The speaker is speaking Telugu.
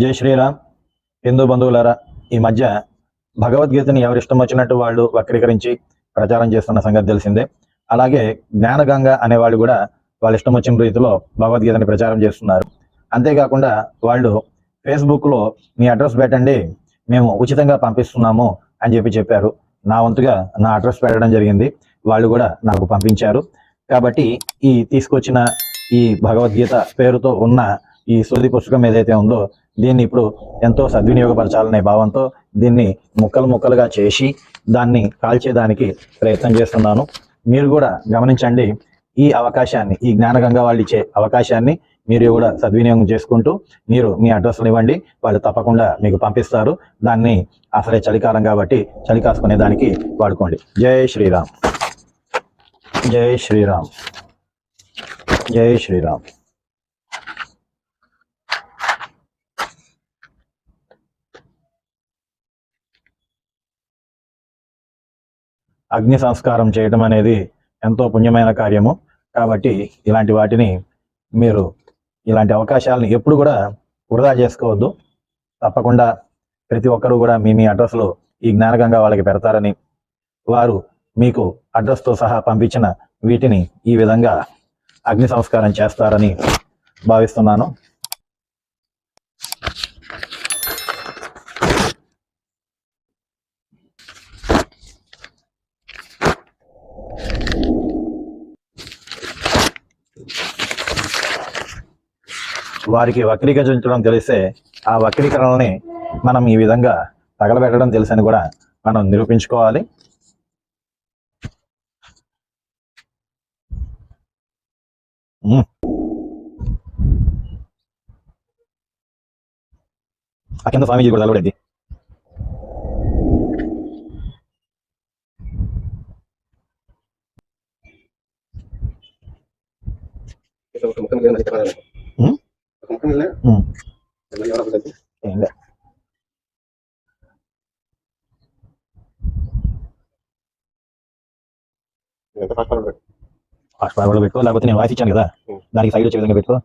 జై శ్రీరామ్. హిందూ బంధువులారా ఈ మధ్య భగవద్గీతని ఎవరిష్టం వచ్చినట్టు వాళ్ళు వక్రీకరించి ప్రచారం చేస్తున్న సంగతి తెలిసిందే. అలాగే జ్ఞానగంగ అనేవాళ్ళు కూడా వాళ్ళ ఇష్టం వచ్చిన రీతిలో భగవద్గీతని ప్రచారం చేస్తున్నారు. అంతేకాకుండా వాళ్ళు ఫేస్బుక్లో మీ అడ్రస్ పెట్టండి మేము ఉచితంగా పంపిస్తున్నాము అని చెప్పి చెప్పారు. నా వంతుగా నా అడ్రస్ పెట్టడం జరిగింది. వాళ్ళు కూడా నాకు పంపించారు. కాబట్టి ఈ తీసుకొచ్చిన ఈ భగవద్గీత పేరుతో ఉన్న ఈ శృతి పుస్తకం ఏదైతే ఉందో దీన్ని ఇప్పుడు ఎంతో సద్వినియోగపరచాలనే భావంతో దీన్ని ముక్కలు ముక్కలుగా చేసి దాన్ని కాల్చేదానికి ప్రయత్నం చేస్తున్నాను. మీరు కూడా గమనించండి ఈ అవకాశాన్ని ఈ జ్ఞానగంగా వాళ్ళు ఇచ్చే అవకాశాన్ని మీరు కూడా సద్వినియోగం చేసుకుంటూ మీరు మీ అడ్రస్లు ఇవ్వండి వాళ్ళు తప్పకుండా మీకు పంపిస్తారు. దాన్ని అసలే చలికాలం కాబట్టి చలి కాసుకునే దానికి వాడుకోండి. జై శ్రీరామ్. జై శ్రీరామ్. జై శ్రీరామ్. అగ్ని సంస్కారం చేయటం అనేది ఎంతో పుణ్యమైన కార్యము. కాబట్టి ఇలాంటి వాటిని మీరు ఇలాంటి అవకాశాలను ఎప్పుడు కూడా వృధా చేసుకోవద్దు. తప్పకుండా ప్రతి ఒక్కరూ కూడా మీ మీ అడ్రస్లో ఈ జ్ఞానగంగా వాళ్ళకి పెడతారని వారు మీకు అడ్రస్తో సహా పంపించిన వీటిని ఈ విధంగా అగ్ని సంస్కారం చేస్తారని భావిస్తున్నాను. వారికి వక్రీకరించడం తెలిస్తే ఆ వక్రీకరణని మనం ఈ విధంగా తగలబెట్టడం తెలుసని కూడా మనం నిరూపించుకోవాలి. ఆ కింద స్వామీజీ కూడా తగలబడేది ఒక ముఖం ఏం ఫాస్ట్ ఫార్వర్డ్ పెట్టుకో లేకపోతే నేను వాయిస్ ఇచ్చాను కదా. దానికి సైడ్ వచ్చే విధంగా పెట్టుకో